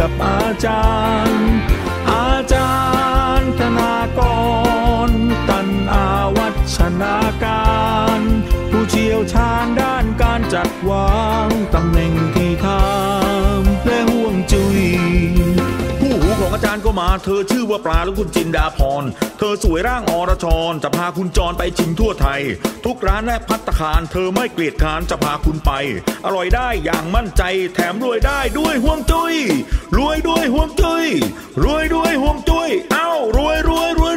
กับอาจารย์ อาจารย์ธนากร ตันอาวัชนาการ ผู้เชี่ยวชาญด้านการจัดวางตำแหน่งที่ามาเธอชื่อว่าปลาและคุณจินดาพร เธอสวยร่างอรชร จะพาคุณจรไปชิมทั่วไทย ทุกร้านและพัตตาคาร เธอไม่เกลียดคานจะพาคุณไป อร่อยได้อย่างมั่นใจ แถมรวยได้ด้วยห่วงจุ้ยรวยด้วยห่วงจุ้ยรวยด้วยห่วงจุ้ยเอ้ารวยรวยรวย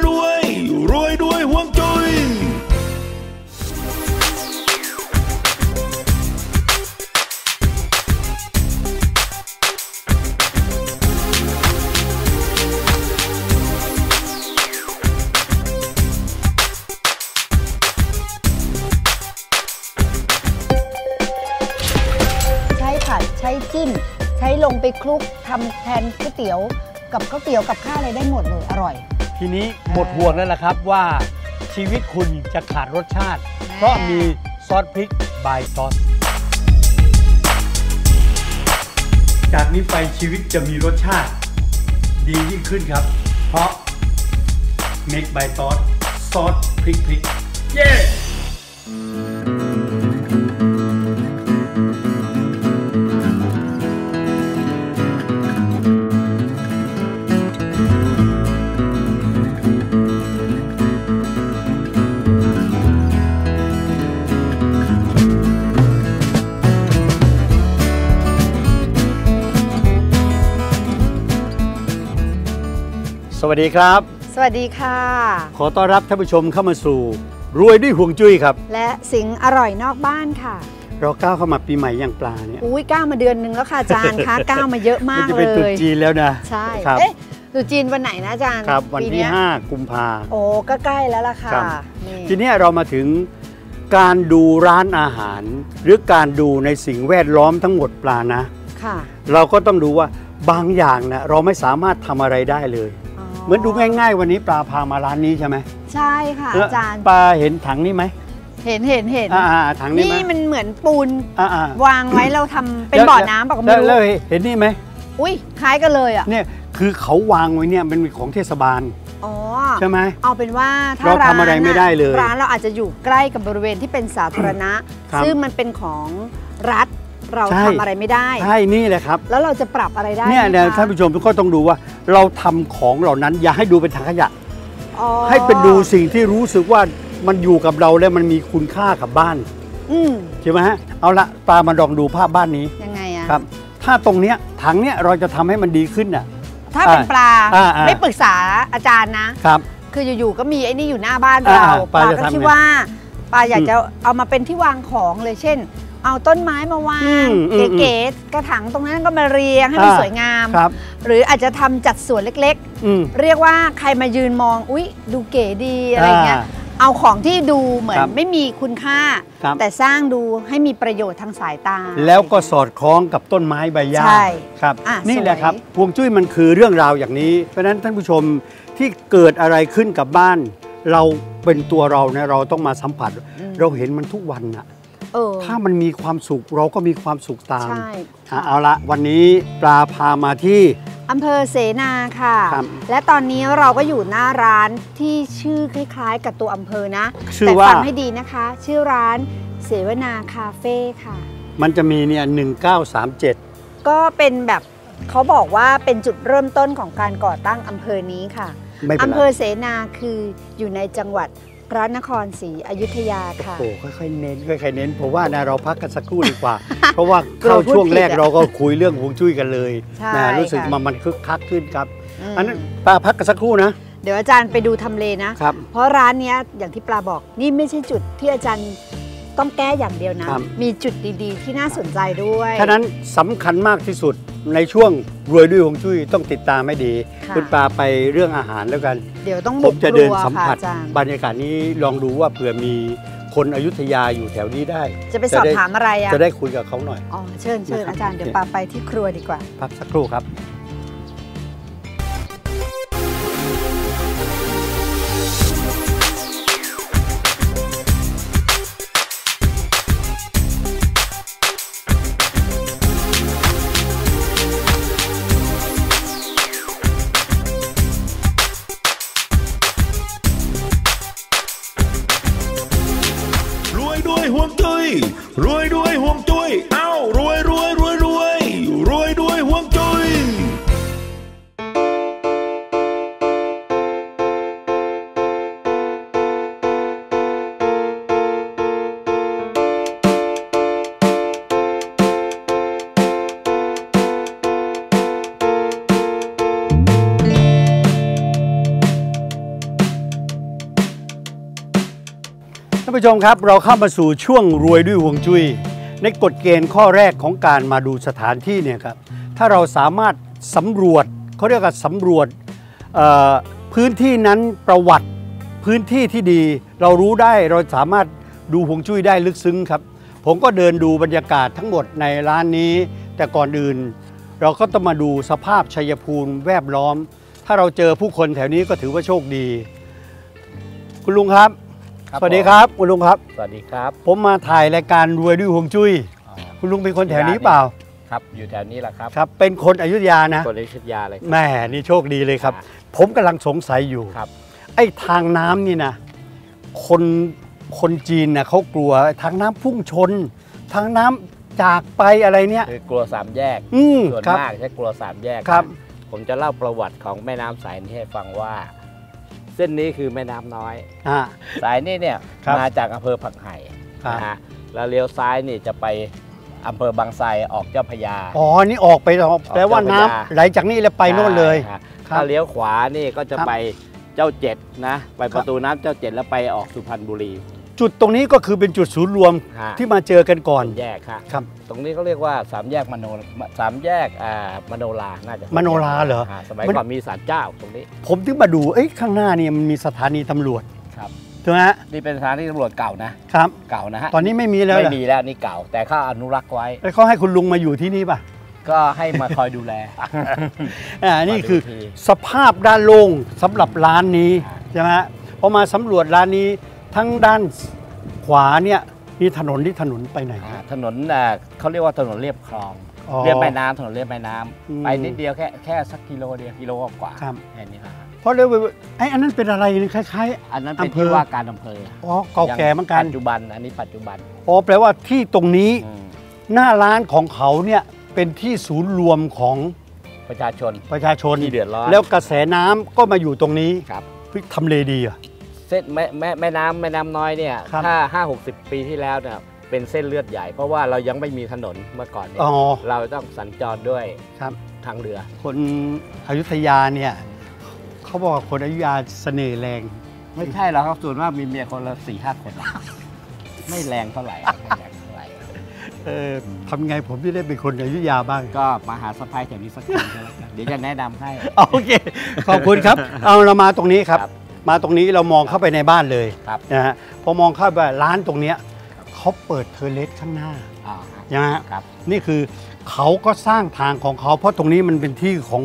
ลุกทำแทนก๋วยเตี๋ยวกับก๋วยเตี๋ยวกับข้าวอะไรได้หมดเลยอร่อย ทีนี้หมดห่วงแล้วล่ะครับว่าชีวิตคุณจะขาดรสชาติ เพราะมีซอสพริกบายซอส จากนี้ไปชีวิตจะมีรสชาติ ดียิ่งขึ้นครับ เพราะ Make by ซอสซอสพริกพริกเย้ วัสดีครับ สวัสดีค่ะ ขอต้อนรับท่านผู้ชมเข้ามาสู่ รวยด้วยห่วงจุ้ยครับ และสิงห์อร่อยนอกบ้านค่ะ เราก้าวเข้ามาปีใหม่อย่างปลาเนี่ยอุ้ยก้าวมาเดือนหนึงแล้วค่ะอาจารย์คะก้าวมาเยอะมากจะเลเป็นตรุษยจีนแล้วนะใช่ครับเอ๊ะตรุษจีนวันไหนนะอาจารย์ครับวันปีที่เนี้ย5กุมภาโอ้ก็ใกล้แล้วล่ะค่ะครับนี่ทีเนี้ยเรามาถึงการดูร้านอาหาร หรือการดูในสิ่งแวดล้อมทั้งหมดปลานะ ค่ะ เราก็ต้องดูว่าบางอย่างนะเราไม่สามารถทำอะไรได้เลย เหมือนดูง่ายๆ วันนี้ปลาพามาร้านนี้ใช่ไหมใช่ค่ะอาจารย์ ปลาเห็นถังนี้ไหมเห็นเห็นเห็นอ่าๆถังนี้ไหมนี่มันเหมือนปูนอ่าๆ วางไว้เราทำเป็นแล้วบ่อน้ำบอกแล้ไม่วรู้แล้วเห็นนี่ไหมอุ้ยคล้ายกันเลยอะเนี่ยคือเขาวางไว้เนี่ยเป็นของเทศบาลอ๋อ ใช่ไหม เอาเป็นว่าถ้าเราทำอะไรไม่ได้เลยร้านเราอาจจะอยู่ใกล้กับบริเวณที่เป็นสาธารณะ ครับซึ่งมันเป็นของรัฐ เราใช่ ทำอะไรไม่ได้ ใช่นี่แหละครับ แล้วเราจะปรับอะไรได้เนี่ยไหมเนี่ยคะท่านผู้ชมทุกคนต้องดูว่า เราทำของเหล่านั้นอย่าให้ดูเป็นถังขยะ อ๋อให้เป็นดูสิ่งที่รู้สึกว่ามันอยู่กับเราแล้วมันมีคุณค่ากับบ้านอืมใช่ไหมฮะเอาละปลามาลองดูภาพบ้านนี้ยังไงอะครับ ถ้าตรงเนี้ยถังเนี้ยเราจะทำให้มันดีขึ้นน่ะ ถ้าเป็นปลาอ่าอ่า ไม่ปรึกษาอาจารย์นะ ครับ คืออยู่ๆก็มีไอ้นี่อยู่หน้าบ้านอ่าเราปลาจะก็ทำคิดไงว่าปลาอยากจะเอามาเป็นที่วางของเลยเช่น เอาต้นไม้มาวาอืงมอืมเก๋ๆกระถางตรงนั้นก็มาเรียงให้มันอ่าสวยงามครับหรืออาจจะทำจัดสวนเล็กอืมๆเรียกว่าใครมายืนมองอุ๊ย ดูเก๋ดีอะไรเงี้ยอ่าเอาของที่ดูเหมือนครับไม่มีคุณค่าครับแต่สร้างดูให้มีประโยชน์ทางสายตา แล้วก็สอดคล้องกับต้นไม้ใบหญ้าใช่ครับอะนี่แหละสวยครับพวงจุ้ยมันคือเรื่องราวอย่างนี้ เพราะฉะนั้นท่านผู้ชมที่เกิดอะไรขึ้นกับบ้าน เราเป็นตัวเราเนี่ยเราต้องมาสัมผัสอืมเราเห็นมันทุกวันอะเออ ถ้ามันมีความสุขเราก็มีความสุขตามใช่อะเอาละวันนี้ปลาพามาที่อำเภอเสนาค่ะครับและตอนนี้เราก็อยู่หน้าร้านที่ชื่อคล้ายๆ กับตัวอำเภอนะชื่อแต่ว่าฟังให้ดีนะคะ ชื่อร้านเสวนาคาเฟ่ค่ะ มันจะมีเนี่ย1937 ก็เป็นแบบเขาบอกว่าเป็นจุดเริ่มต้นของการก่อตั้งอำเภอนี้ค่ะไม่เป็นอำไรเภอเสนาคืออยู่ในจังหวัด พระนครศรีอยุธยาค่ะโอ้ค่อยๆเน้นค่อยๆเน้นเพราะว่านะเราพักกันสักครู่ดีกว่า เพราะว่าเข้าช่วงแรกกลัวพูดผิดอะเราก็คุยเรื่องฮวงจุ้ยกันเลยใช่นะรู้สึกค่ะมันมันคึกคักขึ้นครับมอันนั้นปลาพักกันสักครู่นะเดี๋ยวอาจารย์ไปดูทำเลนะครับเพราะร้านเนี้ยอย่างที่ปลาบอกนี่ไม่ใช่จุดที่อาจารย์ต้องแก้อย่างเดียวนะครับมีจุดดีๆ ที่น่าสนใจด้วยฉะนั้นสำคัญมากที่สุด ในช่วงรวยด้วยฮวงจุ้ยต้องติดตามให้ดี ค่ะ คุณปลาไปเรื่องอาหารแล้วกัน เดี๋ยวต้องผบุมกจะคเดิรันวสัมค่ะผัสอาจารย์บรรยากาศนี้ลองดูว่าเผื่อมีคนอยุธยาอยู่แถวนี้ได้ จะไปสอบถามอะไรอะจะได้คุยกับเขาหน่อย อ๋อเชิญเชิญนะครับอาจารย์เดี๋ยวโอเคปลาไปที่ครัวดีกว่า พักสักครู่ครับ ท่านผู้ชมครับเราเข้ามาสู่ช่วงรวยด้วยห่วงจุย้ยในกฎเกณฑ์ข้อแรกของการมาดูสถานที่เนี่ยครับถ้าเราสามารถสำรวจเขาเรียกว่าสำรวจพื้นที่นั้นประวัติพื้นที่ที่ดี เรารู้ได้เราสามารถดูห่วงจุ้ยได้ลึกซึ้งครับ ผมก็เดินดูบรรยากาศทั้งหมดในร้านนี้ แต่ก่อนอื่น เราก็ต้องมาดูสภาพชัยภูมิแวบล้อม ถ้าเราเจอผู้คนแถวนี้ก็ถือว่าโชคดี คุณลุงครับ สวัสดีครับคุณลุงครับ สวัสดีครับ ผมมาถ่ายรายการรวยด้วยห่วงจุย้ย คุณลุงเป็นคนแถวนี้เปล่า ครับ อยู่แถวนี้แหละครับ ครับ เป็นคนอยุธยานะ คนอยุธยาเลยครับแหม่นี่โชคดีเลยครับครับผมกำลังสงสัยอยู่ครับ ไอ้ทางน้ำนี่นะ คนคนจีนนะเขากลัวทางน้ำพุ่งชน ทางน้ำจากไปอะไรเนี่ยคือกลัวสามแยกอืมส่วนครับมากใช่กลัวสามแยกครับ ผมจะเล่าประวัติของแม่น้ำสายนี้ให้ฟังว่า เส้นนี้คือแม่น้ำน้อย อ่า สายนี้เนี่ยครับมาจากอำเภอผักไห่ครับ นะฮะแล้วเลี้ยวซ้ายนี่จะไปอำเภอบางไทรออกเจ้าพระยา อ๋อ นี่ออกไปแปลว่าน้ำเจ้าพระยาไหลจากนี่แล้วไปโน่นเลย ใช่ฮะครับถ้าเลี้ยวขวานี่ก็จะครับไปเจ้าเจ็ดนะ ไปครับประตูน้ำเจ้าเจ็ดแล้วไปออกสุพรรณบุรี จุดตรงนี้ก็คือเป็นจุดศูนย์รวมฮะ ที่มาเจอกันก่อนเป็นแยกค่ะครับตรงนี้เขาเรียกว่าสามแยกมโนสามแยกอ่ามโนราน่าจะมโนราเหรอสมัยมันก่อนมีศาลเจ้าตรงนี้ผมถึงมาดูเอ้ยข้างหน้านี่มันมีสถานีตำรวจครับถูกไหมฮะนี่เป็นสถานที่ตำรวจเก่านะครับ เก่านะฮะตอนนี้ไม่มีแล้วเหรไม่อมีแล้วนี่เก่า แต่เขาอนุรักษ์ไว้ แล้วเขาให้คุณลุงมาอยู่ที่นี่ป่ะก็ให้มาคอยดูแล อ่านี่คือมาดูทีสภาพด้านโล่งสำหรับร้านนี้ครับใช่ไหมฮะพอมาสำรวจร้านนี้ ทั้งด้านขวาเนี่ยมีถนนที่ถนนไปไหนอ่าถนนอ่าเขาเรียกว่าถนนเรียบคลอง อ๋อ เรียบแม่น้ำถนนเรียบแม่น้ำอืมไปนิดเดียวแค่แค่สักกิโลเดียวกิโลกว่าครับ แค่นี้นะฮะเพราะเรียกว่าไอ้อันนั้นเป็นอะไรนี่คล้าย อันนั้นเป็นอำเภอ ที่ว่าการอำเภอๆอ๋อเก่าแก่เหมือนกันปัจจุบันอันนี้ปัจจุบันอ๋อแปลว่าที่ตรงนี้อืมหน้าร้านของเขาเนี่ยเป็นที่ศูนย์รวมของประชาชน ประชาชนที่เดือดร้อน แล้วกระแสน้ำก็มาอยู่ตรงนี้ครับ เฮ้ยทำเลดีอะ เส้นแม่แม่แม่น้ำแม่น้ำน้อยเนี่ยครับ ถ้า5 60ปีที่แล้วเนี่ยเป็นเส้นเลือดใหญ่ เพราะว่าเรายังไม่มีถนนเมื่อก่อนเนี่ยอ๋อเราต้องสัญจรด้วยครับ ทางเรือ คนอยุธยาเนี่ยเขาบอกว่าคนอยุธยาเสน่ห์แรง ไม่ใช่หรอกครับส่วนมากมีเมียคนละสี่ห้าคน ไม่แรงเท่าไหร่ไม่แรงเท่าไหร่เออทำไงผมจะได้เป็นคนอยุธยาบ้าง ก็มาหาสะพายแถวนี้สักคนก็แล้วกันเดี๋ยวจะแนะนำให้ โอเค ขอบคุณครับ เอาเรามาตรงนี้ครับ ครับ มาตรงนี้เรามองเข้าไปในบ้านเลยครับนะฮะพอมองเข้าไปร้านตรงเนี้ยเขาเปิดเทอร์เลสข้างหน้าอ่านะฮะครับ นี่คือเขาก็สร้างทางของเขา เพราะตรงนี้มันเป็นที่ของ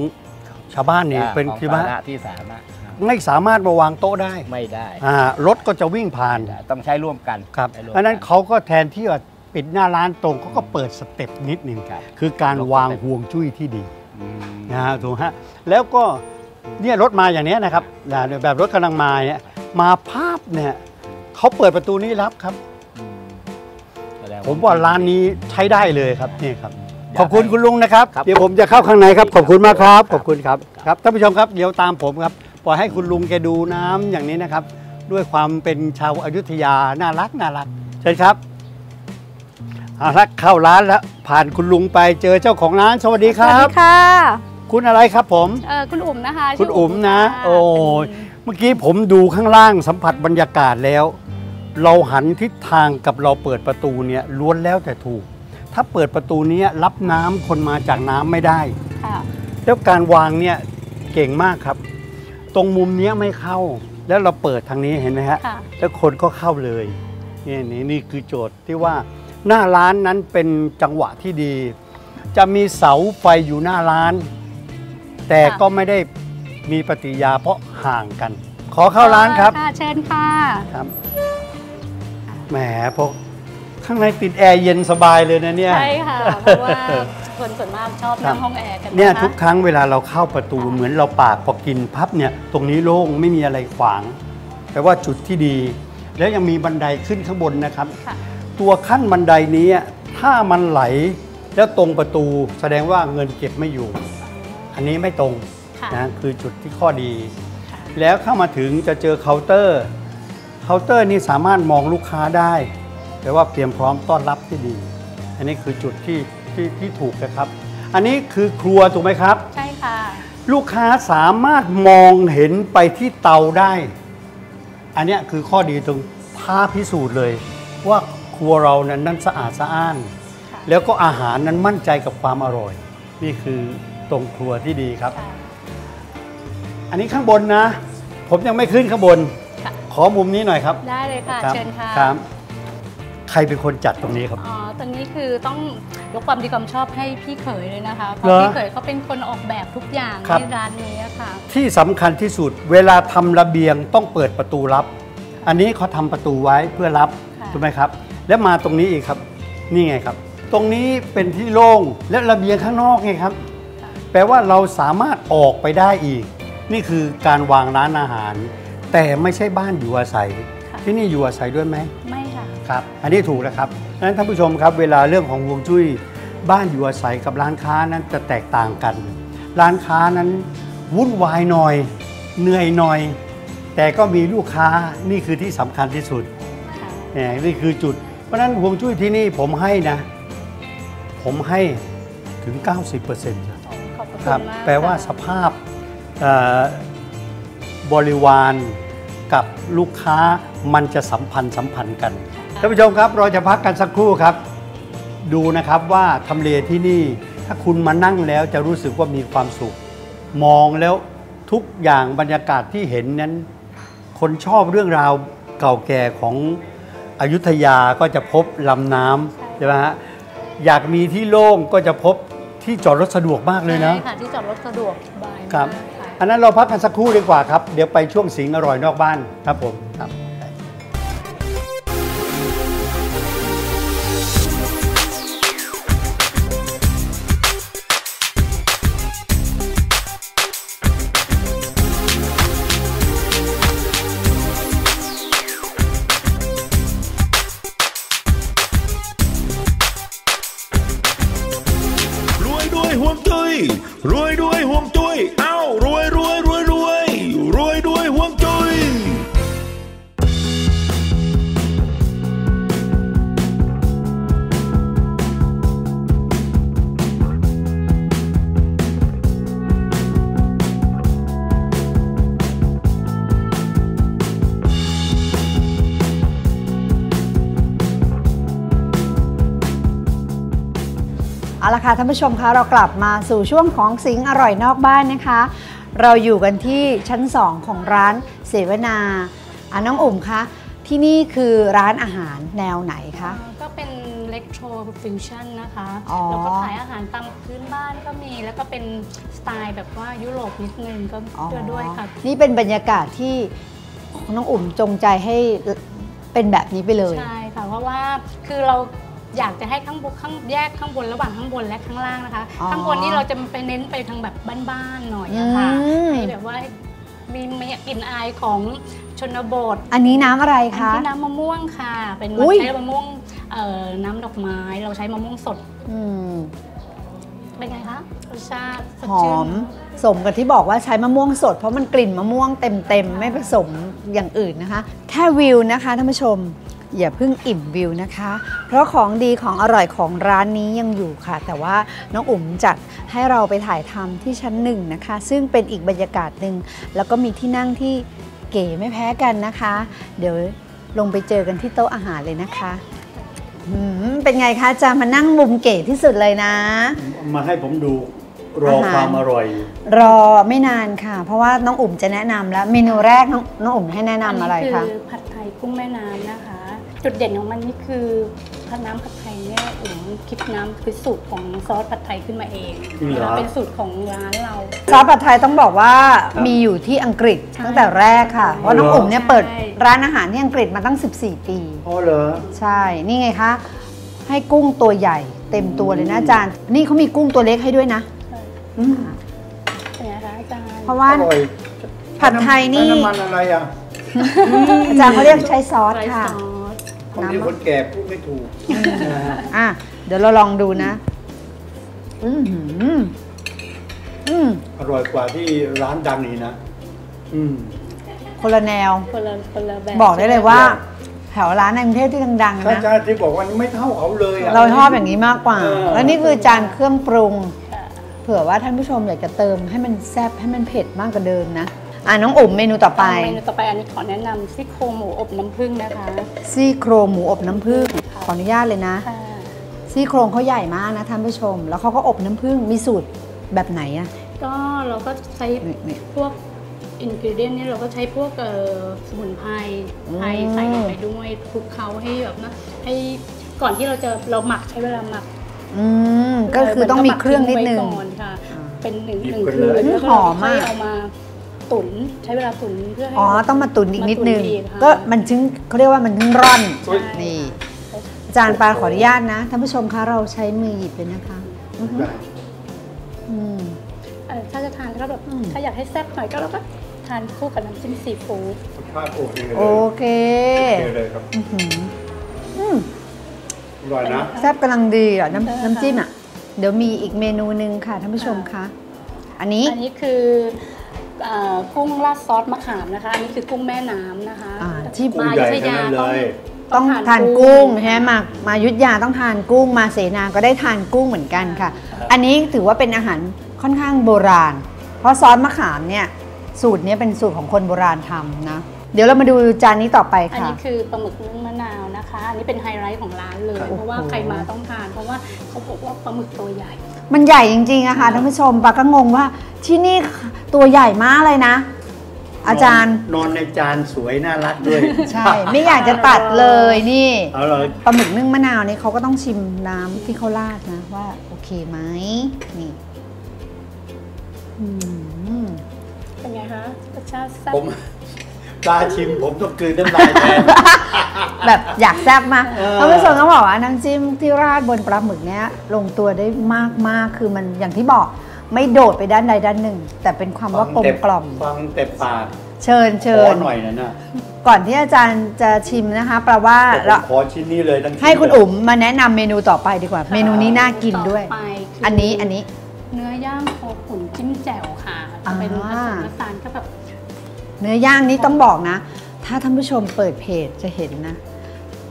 ชาวบ้านนี่อ่าเป็นของที่สาว่าธารณะที่สาธารณะครับไม่สามารถมาวางโต๊ะได้ไม่ได้อ่ารถก็จะวิ่งผ่านไม่ได้ต้องใช้ร่วมกันครับใช้ร่วมเพราะฉะนั้นกัเขาก็แทนที่จะปิดหน้าร้านตรงเขาก็เปิดสเต็ปนิดหนึ่งครับ คือการลดวางสเต็ปห่วงจุ้ยที่ดีอืมนะฮะถูกฮะแล้วก็ เนี่ยรถมาอย่างเนี้ยนะครับนะแบบรถกำลังมาเนี่ยมาภาพเนี่ยเขาเปิดประตูนี้รับครับอืมแสดงผมว่าร้านนี้ใช้ได้เลยครับนี่ครับอยากขอบคุณให้คุณลุงนะครับครับ เดี๋ยวผมจะเข้าข้างในครับ ขอบคุณมากครับคขรับอบคุณครับครับท่านผู้ชมครับเดี๋ยวตามผมครับปล่อยให้คุณลุงแกดูน้ำอย่างนี้นะครับ ด้วยความเป็นชาวอยุธยาน่ารักน่ารักเชิญครับเอาละเข้าร้านแล้วผ่านคุณลุงไปเจอเจ้าของร้านสวัสดีคสวัรัสบดีค่ะ คุณอะไรครับผมเอ่อคุณอุ๋มนะคะคุณชื่อุ๋มนะค่โอ้ยเมื่อกี้ผมดูข้างล่างสัมผัสบรรยากาศแล้ว เราหันทิศทางกับเราเปิดประตูเนี่ยล้วนแล้วแต่ถูก ถ้าเปิดประตูเนี้ยรับน้ำคนมาจากน้ำไม่ได้ค่ะแล้วการวางเนี่ยเก่งมากครับ ตรงมุมเนี้ยไม่เข้า แล้วเราเปิดทางนี้เห็นไหมฮะค่ะแล้วคนก็เข้าเลยนี่นี่นี่คือโจทย์ที่ว่าหน้าร้านนั้นเป็นจังหวะที่ดี จะมีเสาไฟอยู่หน้าร้าน แต่ค่ะก็ไม่ได้มีปฏิกิริยาเพราะห่างกัน ขอเข้าร้านครับค่ะเชิญค่ะครับแหมพวกข้างในติดแอร์เย็นสบายเลยนะเนี่ย ใช่ค่ะ เพราะว่าคนส่วนมากชอบครันั่บงห้องแอร์กันเนี่ยะคะทุกครั้งเวลาเราเข้าประตูเหมือนเราปากพอกินพับเนี่ย ตรงนี้โล่งไม่มีอะไรขวางแปลว่าจุดที่ดี แล้วยังมีบันไดขึ้นข้างบนนะครับ ค่ะตัวขั้นบันไดนี้ถ้ามันไหลแล้วตรงประตูแสดงว่าเงินเก็บไม่อยู่ อันนี้ไม่ตรงค่ะนะคือจุดที่ข้อดี แล้วเข้ามาถึงจะเจอเคาน์เตอร์ เคาน์เตอร์นี่สามารถมองลูกค้าได้แปลว่าเตรียมพร้อมต้อนรับที่ดี อันนี้คือจุดที่ที่ที่ถูกนะครับ อันนี้คือครัวถูกไหมครับ ใช่ค่ะ ลูกค้าสามารถมองเห็นไปที่เตาได้ อันเนี้ยคือข้อดีตรงท้าพิสูจน์เลย ว่าครัวเรานั้นนั้นสะอาดสะอ้านค่ะแล้วก็อาหารนั้นมั่นใจกับความอร่อย นี่คือ ตรงครัวที่ดีครับค่ะอันนี้ข้างบนนะ ผมยังไม่ขึ้นข้างบนค่ะขอมุมนี้หน่อยครับ ได้เลยค่ะครับเชิญค่ะครับใครเป็นคนจัดตรงนี้ครับ อ๋อตอนนี้คือต้องยกความดีความชอบให้พี่เขยเลยนะคะ เพเหรราะอพี่เขยเขาเป็นคนออกแบบทุกอย่างครับในร้านนี้อะค่ะ ที่สำคัญที่สุดเวลาทำระเบียงต้องเปิดประตูลับ อันนี้เขาทำประตูไว้เพื่อรับค่ะถูกไหมครับ แล้วมาตรงนี้อีกครับ นี่ไงครับ ตรงนี้เป็นที่โล่งและระเบียงข้างนอกไงครับค่ะ แปลว่าเราสามารถออกไปได้อีก นี่คือการวางร้านอาหาร แต่ไม่ใช่บ้านอยู่อาศัยค่ะที่นี่อยู่อาศัยด้วยไหมไม่ค่ะครับอันนี้ถูกแล้วครับดังนั้นท่านผู้ชมครับ เวลาเรื่องของฮวงจุ้ยบ้านอยู่อาศัยกับร้านค้านั้นจะแตกต่างกัน ร้านค้านั้นวุ่นวายหน่อย เหนื่อยหน่อย แต่ก็มีลูกค้านี่คือที่สำคัญที่สุดค่ะเนี่ยนี่คือจุด เพราะฉะนั้นฮวงจุ้ยที่นี่ผมให้นะ ผมให้ถึง 90%ครับขอบพระ คคุรับณมากแปลว่าค่ะสภาพเอ่อบริวารกับลูกค้ามันจะสัมพันธ์สัมพันธ์กันท่านผู้ชมครับเราจะพักกันสักครู่ครับ ดูนะครับว่าทำเลที่นี่ถ้าคุณมานั่งแล้วจะรู้สึกว่ามีความสุข มองแล้วทุกอย่างบรรยากาศที่เห็นนั้น คนชอบเรื่องราวเก่าแก่ของอยุธยาก็จะพบลำน้ำใช่ไหมฮะอยากมีที่โล่งก็จะพบ ที่จอดรถสะดวกมากเลยนะ ใช่ค่ะที่จอดรถสะดวกสบายครับมากค่ะ อันนั้นเราพักกันสักครู่ดีกว่าครับ เดี๋ยวไปช่วงสิงห์อร่อยนอกบ้านครับผมครับ ค่ะท่านผู้ชมคะเรากลับมาสู่ช่วงของสิงห์อร่อยนอกบ้านนะคะ เราอยู่กันที่ชั้น 2 ของร้านเสวนาอะน้องอุ่มคะที่นี่คือร้านอาหารแนวไหนคะ ก็เป็นเล็กโทรฟิวชั่นนะคะ อ๋อ แล้วก็ขายอาหารตามพื้นบ้านก็มี แล้วก็เป็นสไตล์แบบว่ายุโรปนิดนึงก็อ๋อด้วยค่ะ นี่เป็นบรรยากาศที่น้องอุ่มจงใจให้เป็นแบบนี้ไปเลย ใช่ค่ะเพราะว่าคือเรา อยากจะให้ข้างบนข้างแยกข้างบนระหว่างข้างบนและข้างล่างนะคะ อ๋อข้างบนนี่เราจะไปเน้นไปทางแบบบ้านๆหน่อยอะค่ะอืม ให้แบบว่ามีมีกลิ่นอายของชนบทอันนี้น้ำอะไรอันคะ ที่น้ำมะม่วงค่ะ เป็นอุ๊ย ใช้มะม่วงเอ่อน้ำดอกไม้เราใช้มะม่วงสดอืมเป็นไงคะรสชาติสดหอชื่นมสมกับที่บอกว่าใช้มะม่วงสด เพราะมันกลิ่นมะม่วงเต็มๆ ไม่ผสมอย่างอื่นนะคะ แค่วิวนะคะท่านผู้ชม อย่าเพิ่งอิ่มวิวนะคะ เพราะของดีของอร่อยของร้านนี้ยังอยู่ค่ะ แต่ว่าน้องอุ๋มจัดให้เราไปถ่ายทำที่ชั้นหนึ่งนะคะ ซึ่งเป็นอีกบรรยากาศหนึ่งแล้วก็มีที่นั่งที่เก๋ไม่แพ้กันนะคะ เดี๋ยวลงไปเจอกันที่โต๊ะอาหารเลยนะคะอืมเป็นไงคะจะมานั่งมุมเก๋ที่สุดเลยนะ มาให้ผมดูรออาหารความอร่อย รอไม่นานค่ะ เพราะว่าน้องอุ๋มจะแนะนำแล้ว เมนูแรกน้องน้องอุ๋มให้แนะนำอะไรนนี้คะคือผัดไทยกุ้งแม่น้ำนะคะ จุดเด่นของมันนี่คือผัดน้ำผัดไทยเนี่ยอุ๋มคิดน้ำคือสูตรของซอสผัดไทยขึ้นมาเองจริงเหรอ เป็นสูตรของร้านเรา ซอสผัดไทยต้องบอกว่าครับมีอยู่ที่อังกฤษใช่ตั้งแต่แรกค่ะ เพราะน้องเหรออุ๋มเนี่ยเปิดใช่ ร้านอาหารที่อังกฤษมาตั้ง 14 ปี อ๋อเหรอ ใช่ นี่ไงคะ ให้กุ้งตัวใหญ่ เต็มตัวเลยนะอาจารย์ นี่เขามีกุ้งตัวเล็กให้ด้วยนะอืมเป็นไงคะอาจารย์เพราะว่า อร่อยผัดไทยนี่น้ำมันอะไรอะ อาจารย์เขาเรียกใช้ซอสไรค่ะซอส คนน้ำนี้มะคนแก่พูดไม่ถูกนะฮะอะเดี๋ยวเราลองดูนะอืมหืมอืมอร่อยกว่าที่ร้านดังนี่นะ อืมคนละแนว คนละคนละแบบบอกได้เลยว่า แถวร้านในกรุงเทพที่ดังๆถ้านะจารย์ที่บอกว่าไม่เท่าเขาเลยอะเราชอบอย่างนี้มากกว่าเออแล้วนี่คือจานเครื่องปรุงค่ะเผื่อว่าท่านผู้ชมอยากจะเติมให้มันแซ่บให้มันเผ็ดมากกว่าเดิมนะ อะน้องอุ๋มเมนูต่อไป เมนูต่อไปอันนี้ขอแนะนำซี่โครงหมูอบน้ำผึ้งนะคะซี่โครงหมูอบน้ำผึ้งขออนุญาตเลยนะ ค่ะซี่โครงเขาใหญ่มากนะท่านผู้ชม แล้วเขาก็อบน้ำผึ้งมีสูตรแบบไหนอะก็เราก็ใช้นี่นี่ พวกอินกิเดียนนี่ยเราก็ใช้พวกเอ่อสมุนไพรอืม ไทยใส่ลงไปด้วยคลุกเคล้าให้แบบนะให้ก่อนที่เราจะเราหมักใช้เวลาหมักอืมก็คือต้องมีเครื่องนิดนึงไว้ก่อนค่ะ เป็นหนึ่งหยิบหนึ่งกันคืเลยนแล้วก็หอมมาก ค่อยเอามา ตุ๋นใช้เวลาตุ๋นเพื่อให้อ๋อต้องมาตุนอีกนิดนึงมาตุ๋อีค่ะก็มันถึงเขาเรียกว่ามันถึงร่อนใช่นี่อาจารย์ปาขออนุญาตนะท่านผู้ชมคะเราใช้มือหยิบเลยนะคะอือหือได้อืมเอ่อถ้าจะทานก็แบบอืมถ้าอยากให้แซ่บหน่อยก็เราก็ทานคู่กับน้ำจิ้มซีฟู้ดภาพโอ้ดีเลยโอเคโอเคเลยครับอื้อหืออืมอร่อยนะแซ่บกำลังดีอะน้ำน้ำจิ้มอะ เดี๋ยวมีอีกเมนูหนึ่งค่ะท่านผู้ชมคะอันนี้อันนี้คือเอ่อ กุ้งราดซอสมะขามนะคะอันนี้คือกุ้งแม่น้ำนะคะอ่าที่กุ้งใหญ่มาอยุธยาทั้งนั้นเลยต้องทานกุ้งใช่ไหมมามายุทธยาต้องทานกุ้งมาเสนาก็ได้ทานกุ้งเหมือนกันค่ะอันนี้ถือว่าเป็นอาหารค่อนข้างโบราณ เพราะซอสมะขามเนี่ยสูตรเนี้ยเป็นสูตรของคนโบราณทำนะ เดี๋ยวเรามาดูจานนี้ต่อไปอันค่ะ นี้คือปลาหมึกนึ่งมะนาวนะคะ อันนี้เป็นไฮไลท์ของร้านเลย ครับ เพราะว่าโอ้โหใครมาต้องทาน เพราะว่าเขาบอกว่าปลาหมึกตัวใหญ่ มันใหญ่จริงๆอะค่ะท่านผู้ชมปาก็งงว่าที่นี่ตัวใหญ่มากเลยนะ อาจารย์นอนในจานสวยน่ารักด้วยใช่ ไม่อยากจะตัดเลยนี่เอาเลยปลาหมึกนึ่งมะนาวนี่เขาก็ต้องชิมน้ำที่เขาราดนะว่าโอเคไหมนี่อืมเป็นไงคะรสชาติแซ่บผม ปลาชิมผมต้องกลืนน้ำลายแทน แบบอยากแซ่บมากเออ ท่านผู้ชมก็บอกว่าน้ำจิ้มที่ราดบนปลาหมึกเนี้ยลงตัวได้มากๆคือมันอย่างที่บอกไม่โดดไปด้านใดด้านหนึ่ง แต่เป็นความว่ากลมกล่อม ฟังแต่ปากเชิญขเชิอญหน่อยนะนะก่อนที่อาจารย์จะชิมนะคะแปลว่าแต่ผเรามขอชิ้นนี้เลยทั้งชิ้นให้คุณอุ๋มมาแนะนำเมนูต่อไปดีกว่า เมนูนี้น่ากินด้วย ต่อไปคือันนี้อันนี้ เนื้อย่างโคขุนจิ้มแจ่วค่ะ จะเป็นผอ่า สมผสานก็แบบ เนื้อย่างนี้ต้องบอกนะ ถ้าท่านผู้ชมเปิดเพจจะเห็นนะ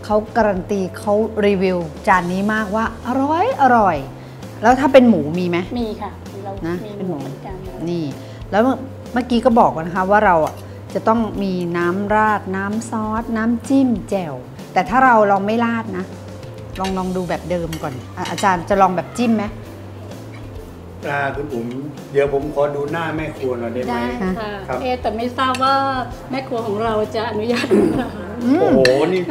เขาการันตีเขารีวิวจานนี้มากว่าอร่อยอร่อย แล้วถ้าเป็นหมูมีไหมมีค่ะเรานะมีเป็นหหมูมูเหมือนกันนะนี่ แล้วเมื่อเมื่อกี้ก็บอกกันนะคะว่าเราอะจะต้องมีน้ำราดน้ำซอส น้ำจิ้มแจ่วแต่ถ้าเราลองไม่ราดนะ ลองลองดูแบบเดิมก่อนอะอาจารย์จะลองแบบจิ้มไหม อ่าคุณอุ๋มเดี๋ยวผมขอดูหน้าแม่ครัวหน่อยได้ไหม ได้ค่ะครับ เอะแต่ไม่ทราบว่าแม่ครัวของเราจะอนุญาตหรือเปล่าอืมโอ้โหนี่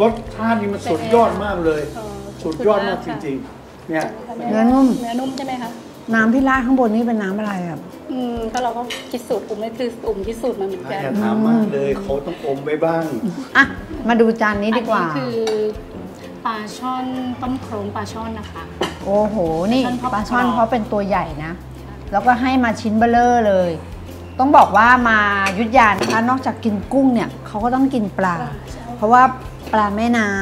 รสชาตินี่มันสุดยอดมากเลย เอ่อสุดยอดมากจริงๆ เนี่ย เนื้อนุ่ม เนื้อนุ่มใช่ไหมคะน้ำที่ราดข้างบนนี่เป็นน้ำอะไรอะอืมก็เราก็คิดสูตรอุ่มนี่คืออุ่มคิดสูตรมาเหมือนกันอย่าถามมากเลยเขาต้องอมไว้บ้าง อะ มาดูจานนี้ดีกว่า อันนี้คือปลาช่อนต้มโครงปลาช่อนนะคะ โอ้โห นี่ปปลาลาช่ช่ออนนเพเพราะราะเป็นตัวใหญ่นะ แล้วก็ให้มาชิ้นเบลเลอร์เลย ต้องบอกว่ามายุทธยานนะคะนอกจากกินกุ้งเนี่ยเขาก็ต้องกินปลา เพราะว่าปลาแม่น้ำ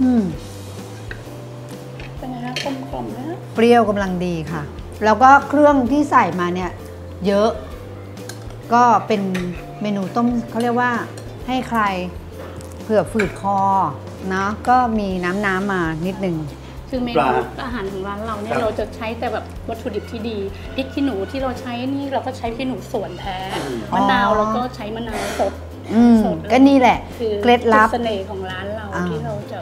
อืมเป็นไงคะกลมกล่อมๆนะเปรี้ยวกำลังดีค่ะ แล้วก็เครื่องที่ใส่มาเนี่ยเยอะ ก็เป็นเมนูต้มเขาเรียกว่าให้ใครเผื่อฝืดคอ เนาะก็มีน้ำน้ำๆมานิดนึง คือเมปนูลาอาหารของร้านเราเนี่คยรับเราจะใช้แต่แบบวัตถุดิบที่ดีพริกขี้หนูที่เราใช้นี่เราก็ใช้พริกขี้หนูสวนแท้อ๋อมะนาวเราก็ใช้มะนาวสด อืมสดก็นี่แหละ คือเคล็ดลับ จุเสน่ห์ของร้านเราอ่า ที่เราจะ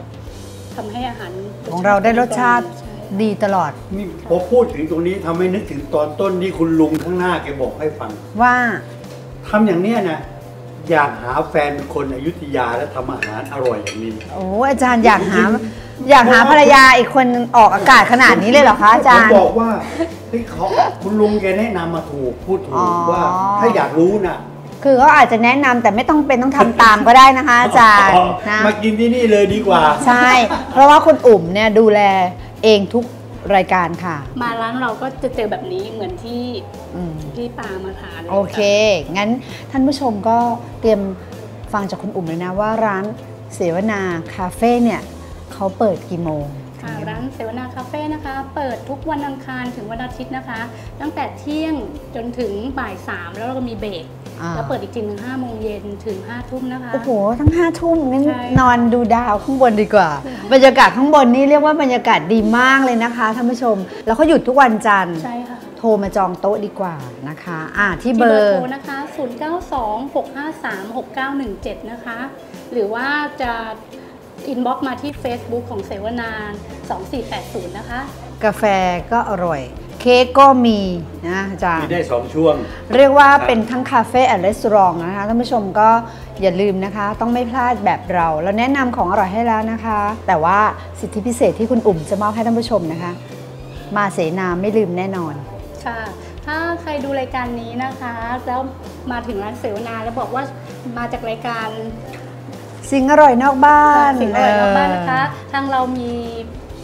ทำให้อาหารของเราได้รสชาติใช่ดีตลอดนี่พอพูดถึงตรงนี้ทำให้นึกถึงตอนต้นที่คุณลุงข้างหน้าแกบอกให้ฟังว่า ทำอย่างเนี้ยนะ อยากหาแฟนเป็นคนอยุธยาและทำอาหารอร่อยอย่างนี้ โอ้อาจารย์อยากหา อยากหาภรรยาอีกคนนึงออกอากาศขนาดนี้เลยเหรอคะอาจารผมย์บอกว่าเฮ้ยเขาคุณลุงแกแนะนำมาถูกพูดถูอ๋กอว่าถ้าอยากรู้นะคือเขาอาจจะแนะนำแต่ไม่ต้องเป็นต้องทำตามก็ได้นะคะ อาจารย์นะ มากินที่นี่เลยดีกว่า ใช่ เพราะว่าคุณอุ๋มเนี่ยดูแลเองทุก รายการค่ะ มาร้านเราก็จะเจอแบบนี้เหมือนที่อืมที่ปามาทานลยโอเค งั้นท่านผู้ชมก็เตรียมฟังจากคุณอุ่มเลยนะว่าร้านเสวนาคาเฟ่เนี่ยเขาเปิดกี่โมง ค่ะร้านเสวนาคาเฟ่นะคะ เปิดทุกวันอังคารถึงวันอาทิตย์นะคะ ตั้งแต่เที่ยงจนถึงบ่ายสามแล้วเราก็มีเบรกอ่าแล้วเปิดอีกทีหนึ่งห้าโมงเย็นถึงห้าทุ่มนะคะ โอ้โห ทั้งห้าทุ่มงั้นใช่นอนดูดาวข้างบนดีกว่า บรรยากาศข้างบนนี่เรียกว่าบรรยากาศดีมากเลยนะคะท่านผู้ชม แล้วเขาหยุดทุกวันจันทร์ใช่ค่ะโทรมาจองโต๊ะดีกว่านะคะ อ่าที่ที่เบเบออร์ร์โทรนะคะ 0926536917 นะคะ หรือว่าจะ อินบ็อกมาที่ Facebook ของเสวนาน 2480 นะคะ กาแฟก็อร่อย เค้กก็มีนะอาจารมีย์ได้สองช่วง เรียกว่าครับเป็นทั้งคาเฟ่แอนด์รีสอร์ทนะคะท่านผู้ชมก็อย่าลืมนะคะ ต้องไม่พลาดแบบเรา เราแนะนำของอร่อยให้แล้วนะคะ แต่ว่าสิทธิพิเศษที่คุณอุ่มจะมอบให้ท่านผู้ชมนะคะ มาเสนาไม่ลืมแน่นอน ค่ะ ถ้าใครดูรายการนี้นะคะ แล้วมาถึงร้านเสวนาแล้วบอกว่ามาจากรายการ สิ่งอร่อยนอกบ้านสิ่งอร่อยนอกบ้านนะคะเอทางเรามี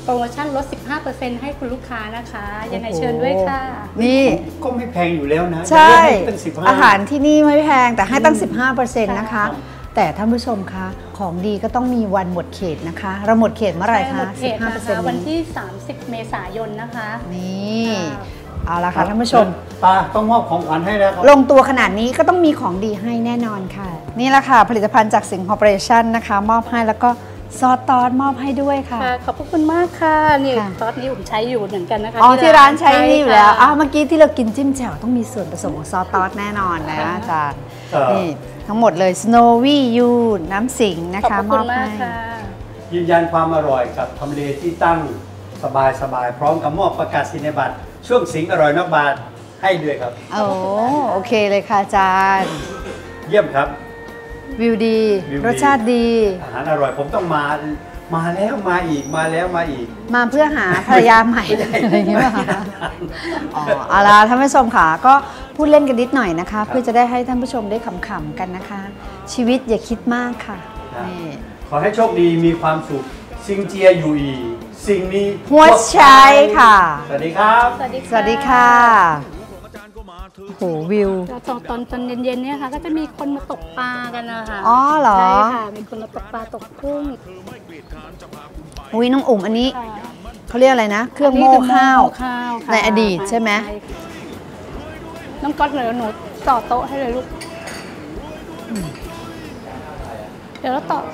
โปรโมชั่นลด 15%ให้คุณลูกค้านะคะ ยังไงโอ้โหเชิญด้วยค่ะอนี่ก็ไม่แพงอยู่แล้วนะ ใช่เดี๋ยวให้ตั้งสิบห้าอาหารที่นี่ไม่แพงแต่ให้ตั้ง 15%นะคะครับแต่ท่านผู้ชมคะ ของดีก็ต้องมีวันหมดเขตนะคะ เราหมดเขตเมื่อไหร่ใช่หมคะดเขตนะคะ 15%วันที่ 30 เมษายนนะคะ นี่ค่ะ เอาละค่ะท่านผู้ชมตาต้องมอบของขวัญให้แล้วครับลงตัวขนาดนี้ก็ต้องมีของดีให้แน่นอนค่ะ นี่แหละค่ะ ผลิตภัณฑ์จากสิงห์คอร์ปอเรชั่นนะคะ มอบให้แล้วก็ซอสตอสมอบให้ด้วยค่ะค่ะขอบพระคุณมากค่ะนี่ค่ะซอสนี้ผมใช้อยู่เหมือนกันนะคะอ๋อที่ร้านใช้นี่อยู่แล้วค่ะอ้าวเมื่อกี้ที่เรากินจิ้มแจ่วต้องมีส่วนผสมของซอสตอสแน่นอนนะอาจารย์ครับนี่ทั้งหมดเลย Snowy You น้ำสิงห์นะขอบคะพระมคุอณบมาให้กค่ะยืนยันความอร่อยกับทำเลที่ตั้งสบายสบายๆพร้อมกับมอบประกาศนียบัตร ช่วงสิงห์อร่อยนอกบาทให้ด้วยครับ โอ้โอเคเลยค่ะอาจารย์ เยี่ยมครับ วิวดี วิวดี รสชาติดี อาหารอร่อยผมต้องมา มาแล้วมาอีกมาแล้วมาอีก มาเพื่อหาภรรยาใหม่ไม่ได้อะไรอย่างเงี้ยป่ะคะอ๋อเอาล่ะท่านผู้ชมค่ะ ก็พูดเล่นกันนิดหน่อยนะคะ เพื่อจะได้ให้ท่านผู้ชมได้ขำๆกันนะคะ ชีวิตอย่าคิดมากค่ะครับ นี่ ขอให้โชคดีมีความสุขซิงเจียอยู่อี สิ่งนี้หัวใช้ค่ะ สวัสดีครับ สวัสดีค่ะสวัสดีค่ะโอ้โหวิวแล้วตอนตอนตอนเย็นๆเนี่ยค่ะ ก็จะมีคนมาตกปลากันนะคะอ๋อเหรอ ใช่ค่ะ มีคนมาตกปลาตกกุ้งอุ้ยน้องอุ๋มอันนี้ค่ะเขาเรียกอะไรนะ เครื่องโม่ข้าวโม่ข้าวค่ะในอดีตใช่ไหมค่ะน้องก๊อตเดี๋ยวหนูต่อโต๊ะให้เลยลูก เดี๋ยวเราต่อ